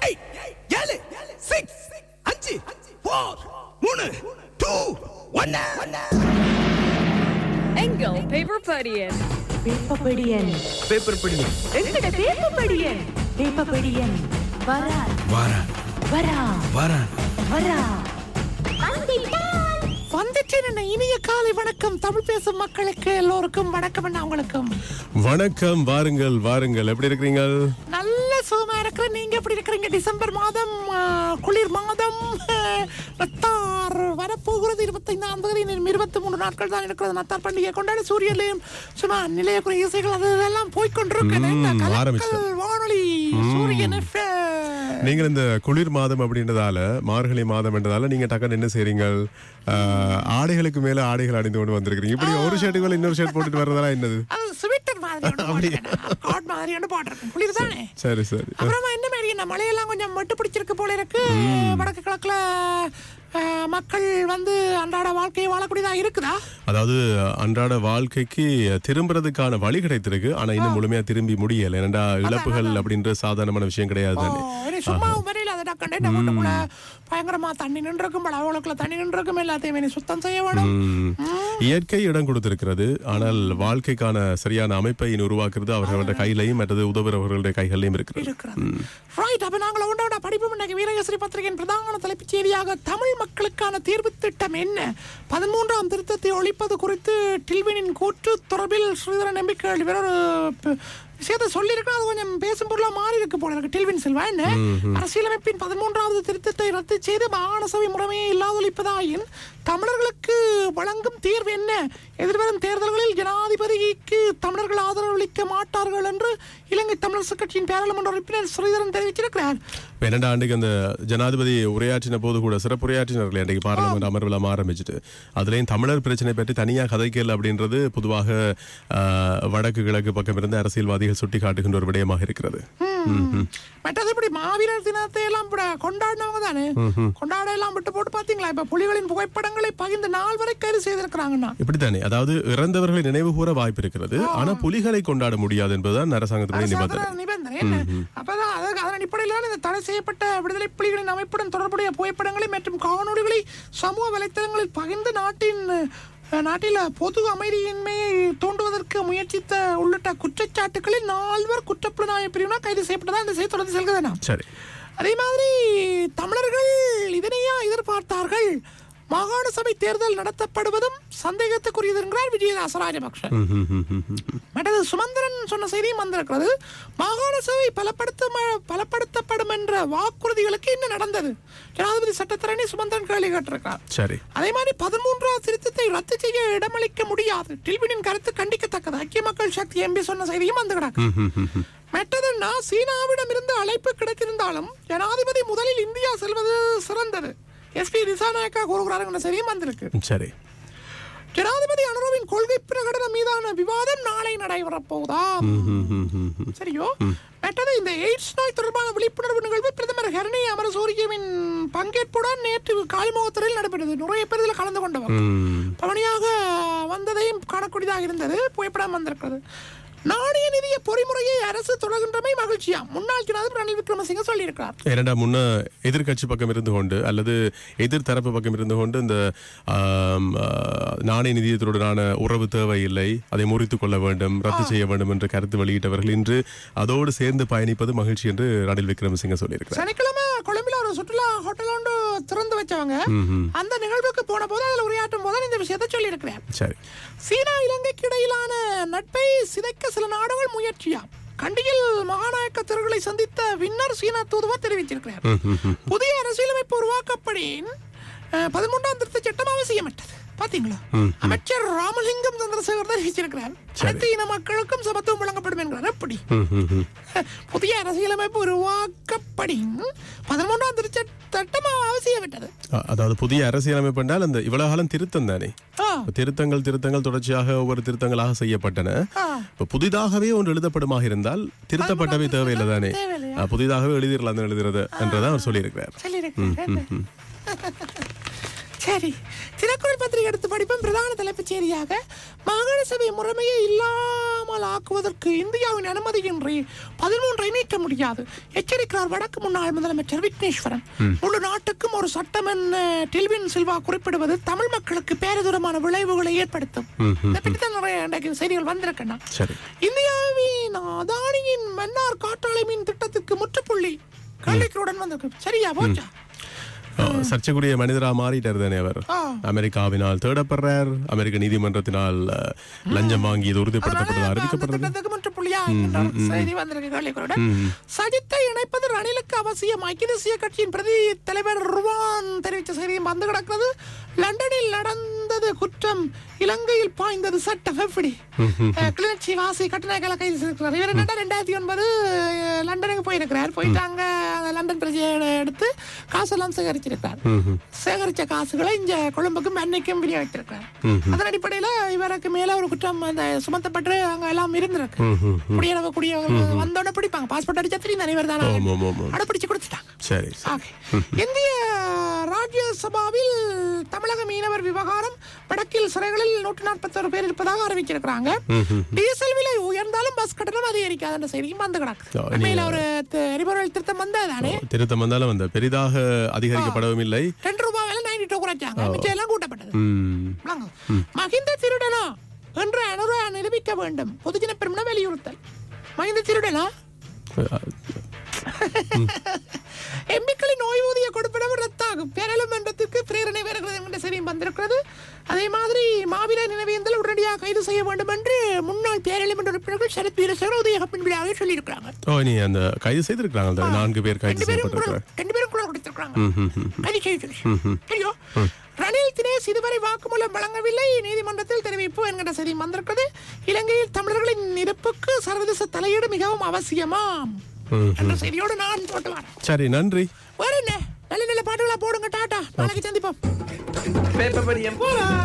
Eight ஏழு six அஞ்சு four மூணு டூ ஒன்னு எங்கள் பேப்பர் படியன் வேப்பப்படியன் பேப்பர் படி எங்கட வேப்பப்படியன் வேப்பப்படியன் வரா. வாரா. வரா. வாரா. வரா. வந்துட்டேன் என்ன இனிய காலை வணக்கம். தமிழ் பேசும் மக்களுக்கு எல்லோருக்கும் வணக்கம் என்ன அவங்களுக்கும் வணக்கம். வாருங்கள் வாருங்கள். எப்படி இருக்கிறீங்க நல்ல சுகமா இருக்கிறேன் நீங்க எப்படி இருக்கிறீங்க? டிசம்பர் மாதம் குளிர் மாதம் நத்தார் வரப்போகிறது இருபத்தைந்தாம் தேதி இருபத்தி மூணு நாட்கள் தான் இருக்கிறது. நத்தார் பண்டிகை கொண்டாடி சூரியலையும் சும்மா நிலையக்குரிய இசைகள் அது இதெல்லாம் ஆரம்பிச்சிட்டோம். வானொலி சூரியன். நீங்கள் இந்த குளிர் மாதம் அப்படின்றதால மார்கழி மாதம் என்றதால நீங்க டக்குன்னு என்ன செய்றீங்க ஆடைகளுக்கு மேல ஆடைகள் அணிந்து கொண்டு வந்திருக்கிறீங்க. இப்படி ஒரு ஷர்ட்டுக்கு மேல இன்னொரு ஷர்ட் போட்டுட்டு வர்றதெல்லாம் என்னது? அது ஸ்வீட்டர் மாதிரி ஒன்று போட்டிருக்கேன். காட் மாதிரி ஒன்று போட்டிருக்கேன் குளிர் தானே? சரி சரி அப்புறமா என்ன மாதிரி? இந்த மழையெல்லாம் கொஞ்சம் மட்டு பிடிச்சிருக்கு போல இருக்கு. வடக்கு கிழக்குல மக்கள் வந்து அன்றாட வாழ்க்கையை வாழக்கூடியதா இருக்குதா? அதாவது அன்றாட வாழ்க்கைக்கு திரும்புறதுக்கான வழி கிடைத்திருக்கு. ஆனா இன்னும் முழுமையா திரும்பி முடியல. ஏன்னா இழப்புகள் அப்படின்ற சாதாரணமான விஷயம் கிடையாது சும்மா அதை நம்ம வீட்டுக்குள்ள பயங்கரமா தண்ணி நின்றுருக்கும் பலவளுக்குள்ள தண்ணி நின்றுருக்கும் எல்லாத்தையும் சுத்தம் செய்ய வேணும். இயற்கை இடம் கொடுத்திருக்கிறது. ஆனால் வாழ்க்கைக்கான சரியான அமைப்பை உருவாக்குறது அவர்களுடைய கையிலையும் மற்றது உதவுறவர்களுடைய கைகளிலையும் இருக்கிறது. ரைட் அப்ப நாங்கள் ஒன்றோட படிப்பு இன்னைக்கு வீரகேசரி பத்திரிகையின் பிரதான தலைப்புச் செய்தியாக தமிழ் மக்களுக்கான தீர்வு திட்டம் என்ன? பதிமூன்றாம் திருத்தத்தை ஒழிப்பது குறித்து டில்வினின் கூற்று தொடர்பில் ஸ்ரீதரன் நம்பிக்கை ப- விஷயத்தை சொல்லியிருக்கா அது கொஞ்சம் பேசும் பொருளா மாறி இருக்கு போல இருக்கு. டில்வின் செல்வா என்ன? அரசியலமைப்பின் பதிமூன்றாவது திருத்தத்தை ரத்து செய்து மாகாண சபை முறைமையை இல்லாதொழிப்பதாயின் தமிழர்களுக்கு வழங்கும் தீர்வு என்ன? எதிர்வரும் தேர்தல்களில் ஜனாதிபதிக்கு தமிழர்கள் ஆதரவளிக்க மாட்டார்கள் என்று இலங்கை தமிழரசு கட்சியின் பாராளுமன்ற உறுப்பினர் ஸ்ரீதரன் தெரிவிச்சிருக்கிறார். பன்னெண்டு ஆண்டுக்கு அந்த ஜனாதிபதி உரையாற்றின போது கூட சிறப்புரையாற்றினார்கள் அன்றைக்கு பாராளுமன்ற அமர்வுலாம் ஆரம்பிச்சுட்டு அதுலயும் தமிழர் பிரச்சனை பற்றி தனியா கதைக்கல் அப்படின்றது பொதுவாக வடக்கு கிழக்கு பக்கம் இருந்து அரசியல்வாதிகள் சுட்டி காட்டுகின்ற ஒரு விடயமாக இருக்கிறது. ம்ஹும். மற்றது இப்படி மாவீரர் தினத்தை எல்லாம் கொண்டாடினவங்க தானே? கொண்டாட எல்லாம் விட்டு போட்டு பாத்தீங்களா இப்ப புலிகளின் புகைப்படங்களை பகிர்ந்து நாள் வரை கைது செய்திருக்கிறாங்கன்னா? இப்படித்தானே. அதாவது இறந்தவர்களை நினைவு கூற வாய்ப்பு இருக்கிறது. ஆனா புலிகளை கொண்டாட முடியாது என்பதுதான் அரசாங்கத்தினுடைய நிபந்தனை. அப்பதான் அதன் அடிப்படையில் தான் இந்த தடை செய்யப்பட்ட விடுதலை புலிகளின் அமைப்புடன் தொடர்புடைய புகைப்படங்களை மற்றும் காணொளிகளை சமூக வலைத்தளங்களில் பகிர்ந்து நாட்டின் நாட்டில் பொது அமைதியின்மையை தூண்டுவதற்கு முயற்சித்த உள்ளிட்ட குற்றச்சாட்டுகளில் நால்வர் குற்றப்புலனாய்வு பிரிவினர் கைது செய்யப்பட்டதா இந்த செய்தி தொடர்ந்து செல்கிறதா. சரி. அதே மாதிரி தமிழர்கள் இதனையா எதிர்பார்த்தார்கள்? மாகாண சபை தேர்தல் நடத்தப்படுவதும் சந்தேகத்துக்குரியது என்கிறார் விஜயதாச ராஜபக்ஷ ம்ஹும், ம்ஹும், ம்ஹும். மற்றது சுமந்திரன் சொன்ன செய்தியும் வந்திருக்கிறது. மாகாண சபை பலப்படுத்த பலப்படுத்தப்படும் என்ற வாக்குறுதிகளுக்கு என்ன நடந்தது? ஜனாதிபதி சட்டத்தரணி சுமந்திரன் கேள்வி கேட்டிருக்கிறார். சரி. அதே மாதிரி பதிமூன்றாவது திருத்தத்தை ரத்து செய்ய இடமளிக்க முடியாது. டில்வினின் கருத்து கண்டிக்கத்தக்கது. ஐக்கிய மக்கள் சக்தி எம்பி சொன்ன செய்தியும் வந்து கிடக்கு. மற்றதுன்னா சீனாவிடமிருந்து அழைப்பு கிடைத்திருந்தாலும் ஜனாதிபதி முதலில் இந்தியா செல்வது சிறந்தது. எஸ்பி திசாநாயக்கா கூறுகிறார் என்ற செய்தியும் வந்திருக்கு. சரி. ஜனாதிபதி அனுரவின் கொள்கை பிரகடனம் மீதான விவாதம் நாளை நடைபெறப் போகுதா. சரியோ? மற்றது இந்த எய்ட்ஸ் நோய் தொடர்பான விழிப்புணர்வு நிகழ்வு பிரதமர் ஹரணி அமரசூரியவின் பங்கேற்புடன் நேற்று காலிமுகத்துறையில் நடைபெற்றது. நிறைய பேர் இதில் கலந்து கொண்டவர். பவனியாக வந்ததையும் காணக்கூடியதாக இருந்தது. புகைப்படம் வந்திருக்கிறது. நாணய நிதிய பொறிமுறையை அரசு தொடர்கின்றமை மகிழ்ச்சியா? முன்னாள் ஜனாதிபதி ரணில் விக்ரமசிங்க சொல்லியிருக்கிறார். ஏனண்டா முன்ன எதிர்க்கட்சி பக்கம் இருந்து கொண்டு அல்லது எதிர் தரப்பு பக்கம் இருந்து கொண்டு இந்த நாணய நிதியத்துடனான உறவு தேவையில்லை அதை முறித்துக் கொள்ள வேண்டும் ரத்து செய்ய வேண்டும் என்று கருத்து வெளியிட்டவர்கள் இன்று அதோடு சேர்ந்து பயணிப்பது மகிழ்ச்சி என்று ரணில் விக்ரமசிங்க சொல்லியிருக்கிறார். சனிக்கிழமை கொழும்பில் ஒரு சுற்றுலா ஹோட்டல் ஒன்று திறந்து வச்சவங்க அந்த நிகழ்வுக்கு போன போது அதில் உரையாற்றும் விஷயத்தை சொல்லியிருக்கிறார் சரி. சீனா இலங்கைக்கு இடையிலான நட்பை சிதைக்க சில நாடுகள் முயற்சியா கண்டியில் மகாநாயக்க தெருகளை சந்தித்த வின்னர் சீனா தூதுவர் தெரிவித்திருக்கிறார். புதிய அரசியலமைப்பு உருவாக்கப்படின் பதிமூன்றாம் திருத்த சட்டம் அவசியமற்றது. பாத்தீங்களா? அமைச்சர் ராமலிங்கம் சந்திரசேகர் தெரிவிச்சிருக்கிறார் அனைத்து இன மக்களுக்கும் சமத்துவம் வழங்கப்படும் என்கிறார். எப்படி. புதிய அரசியலமைப்பு உருவாக்கப்படின் பதிமூன்றாம் திருச்ச சட்டம் அவசியமற்றது அ- அதாவது புதிய அரசியலமைப்பு என்றால் அந்த இவ்வளவு காலம் திருத்தம் தானே? திருத்தங்கள் திருத்தங்கள் தொடர்ச்சியாக ஒவ்வொரு திருத்தங்களாக செய்யப்பட்டன. இப்ப புதிதாகவே ஒன்று எழுதப்படுமாக இருந்தால் திருத்தப்பட்டவை தேவையில்லை தானே? புதிதாகவே எழுதிடலாம் எழுதுறது என்றதான் அவர் சொல்லியிருக்கிறார். சரி. தினக்குரல் பத்திரிகை எடுத்து படிப்பும். பிரதான தலைப்புச் செய்தியாக மாகாண சபை முறைமையை இல்லாமல் இல்லாமல் ஆக்குவதற்கு இந்தியாவின் அனுமதியின்றி பதிமூன்றை நீக்க முடியாது. எச்சரிக்கிறார் வடக்கு முன்னாள் முதலமைச்சர் விக்னேஸ்வரன். முழு நாட்டுக்கும் ஒரு சட்டம் என டில்வின் சில்வா குறிப்பிடுவது தமிழ் மக்களுக்கு பேரதூரமான விளைவுகளை ஏற்படுத்தும். இதை பற்றி தான் நிறைய செய்திகள் வந்திருக்கேன் சரி. இந்தியாவின் அதானியின் மன்னார் காற்றாலை மின் திட்டத்துக்கு முற்றுப்புள்ளி கேள்விகளுடன் வந்திருக்கு. சரியா போச்சா? சர்ச்சைக்குரிய மனிதரா மாறிட்டார் தானே அவர். அமெரிக்காவினால் தேடப்படுறார். அமெரிக்க நீதிமன்றத்தினால் லஞ்சம் வாங்கியது உறுதிப்படுத்தப்பட்டது அந்த அறிவிக்கப்படுறது சஜித்தை இணைப்பது ரணிலுக்கு அவசியம். ஐக்கிய தேசிய கட்சியின் பிரதி தலைவர் ருவான் தெரிவித்த செய்தியும் வந்து கிடக்கிறது. லண்டனில் நடந்தது குற்றம் இலங்கையில் பாய்ந்தது சட்டம் எப்படி? கிளிநொச்சி வாசி கட்டணங்களை கைது செய்திருக்கிறார். இவர் என்னடா ரெண்டாயிரத்தி ஒன்பது லண்டனுக்கு போயிருக்கிறார். போயிட்டு அங்க லண்டன் பிரஜையை எடுத்து காசெல்லாம் சேகரிச்சிருக்கிறார். சேகரிச்ச காசுகளை இங்க கொழும்புக்கும் மண்ணைக்கும் விநியோகித்திருக்கிறார். அதன் அடிப்படையில இவருக்கு மேல ஒரு குற்றம் அந்த சுமத்தப்பட்டு அங்க எல்லாம் இருந்திருக்கு. குடியரவு குடியவர்கள் வந்தோட பிடிப்பாங்க. பாஸ்போர்ட் அடிச்சா தெரியும் இவர் தானே. அடைப்பிடிச்சு கொடுத்துட்டாங்க. சரி. இந்திய ராஜ்யசபாவில் தமிழக மீனவர் விவகாரம் வடக்கில் சிறைகளில் நூற்றி நாற்பத்தொரு பேர் இருப்பதாக அறிவிச்சிருக்கிறாங்க. டீசல் விலை உயர்ந்தாலும் பஸ் கட்டணம் அதிகரிக்காது என்ற செய்தியும் வந்து கிடக்கு. ஒரு எரிபொருள் திருத்தம் வந்ததானே திருத்தம் வந்தாலும் அந்த பெரிதாக அதிகரிக்கப்படவும் இல்லை ரெண்டு ரூபாய் விலை நைன்டி டூ குறைச்சாங்க. மிச்சம் எல்லாம் கூட்டப்பட்டது. மகிந்த திருடனா என்று அனுரா நிரூபிக்க வேண்டும். பொதுஜன பெருமன வலியுறுத்தல். மகிந்த திருடனா? எம்பிக்களின் ஓய்வூதிய கொடுப்பினவு ரத்தாகும் பேரளமன்றத்திற்கு பிரேரணை வருகிறது என்ற செய்தியும் வந்திருக்கிறது. அதே மாதிரி மாவீர நினைவேந்தல் உடனடியாக கைது செய்ய வேண்டும் என்று முன்னாள் பேரளமன்ற உறுப்பினர்கள் சரத் வீரசேகர உதயகப்பின் விழாவில் சொல்லியிருக்கிறாங்க. நீ அந்த கைது செய்திருக்கிறாங்க. நான்கு பேர் கைது செய்யப்பட்டிருக்கிறார் ரெண்டு பேரும் குரல் கொடுத்திருக்கிறாங்க. கைது சொல்லி. தெரியும் ரணில் தினேஷ் இதுவரை வாக்குமூலம் வழங்கவில்லை. நீதிமன்றத்தில் தெரிவிப்பு என்கிற செய்தி வந்திருக்கிறது. இலங்கையில் தமிழர்களின் இருப்புக்கு சர்வதேச தலையீடு மிகவும் அவசியமாம் என்ற செய்தியோடு நான் போட்டு வரேன். சரி நன்றி. வேற என்ன நல்ல நல்ல பாட்டுகளா போடுங்க டாடா. நாளைக்கு சந்திப்போம். பேப்பர் படியம் போலாம்.